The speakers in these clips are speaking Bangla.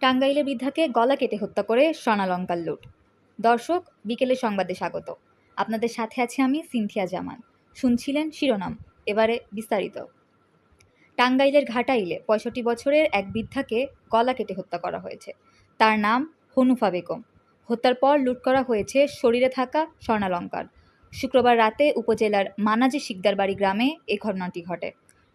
টাঙ্গাইলে বৃদ্ধাকে গলা কেটে হত্যা করে স্বর্ণালঙ্কার লুট। দর্শক, বিকেলে সংবাদে স্বাগত। আপনাদের সাথে আছি আমি সিনথিয়া জামান। শুনছিলেন শিরোনাম, এবারে বিস্তারিত। টাঙ্গাইলের ঘাটাইলে পঁয়ষট্টি বছরের এক বৃদ্ধাকে গলা কেটে হত্যা করা হয়েছে। তার নাম হনুফা বেগম। হত্যার পর লুট করা হয়েছে শরীরে থাকা স্বর্ণালঙ্কার। শুক্রবার রাতে উপজেলার মানাজি শিকদারবাড়ি গ্রামে এ ঘটনাটি ঘটে।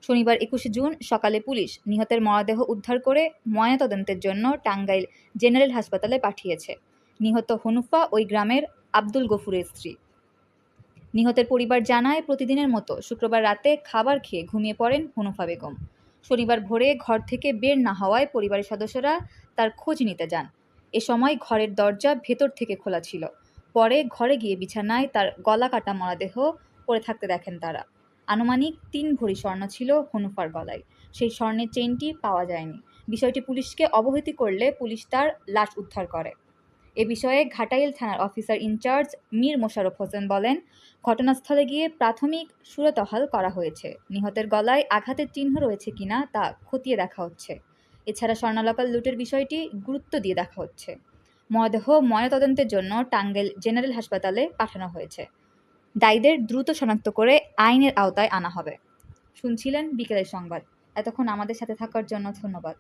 শনিবার একুশে জুন সকালে পুলিশ নিহতের মরদেহ উদ্ধার করে ময়নাতদন্তের জন্য টাঙ্গাইল জেনারেল হাসপাতালে পাঠিয়েছে। নিহত হনুফা ওই গ্রামের আব্দুল গফুরের স্ত্রী। নিহতের পরিবার জানায়, প্রতিদিনের মতো শুক্রবার রাতে খাবার খেয়ে ঘুমিয়ে পড়েন হনুফা বেগম। শনিবার ভোরে ঘর থেকে বের না হওয়ায় পরিবারের সদস্যরা তার খোঁজ নিতে যান। এ সময় ঘরের দরজা ভেতর থেকে খোলা ছিল। পরে ঘরে গিয়ে বিছানায় তার গলা কাটা মরদেহ পড়ে থাকতে দেখেন তারা। আনুমানিক তিন ভরি স্বর্ণ ছিল হনুফার গলায়। সেই স্বর্ণের চেইনটি পাওয়া যায়নি। বিষয়টি পুলিশকে অবহিত করলে পুলিশ তার লাশ উদ্ধার করে। এ বিষয়ে ঘাটাইল থানার officer in charge Mir Mosharraf Hossain বলেন, ঘটনাস্থলে গিয়ে প্রাথমিক সুরতহাল করা হয়েছে। নিহতের গলায় আঘাতের চিহ্ন রয়েছে কিনা তা খতিয়ে দেখা হচ্ছে। এছাড়া স্বর্ণালকার লুটের বিষয়টি গুরুত্ব দিয়ে দেখা হচ্ছে। মরদেহ ময়নাতদন্তের জন্য টাঙ্গেল জেনারেল হাসপাতালে পাঠানো হয়েছে। দায়ীদের দ্রুত শনাক্ত করে আইনের আওতায় আনা হবে। শুনছিলেন বিকেলের সংবাদ। এতক্ষণ আমাদের সাথে থাকার জন্য ধন্যবাদ।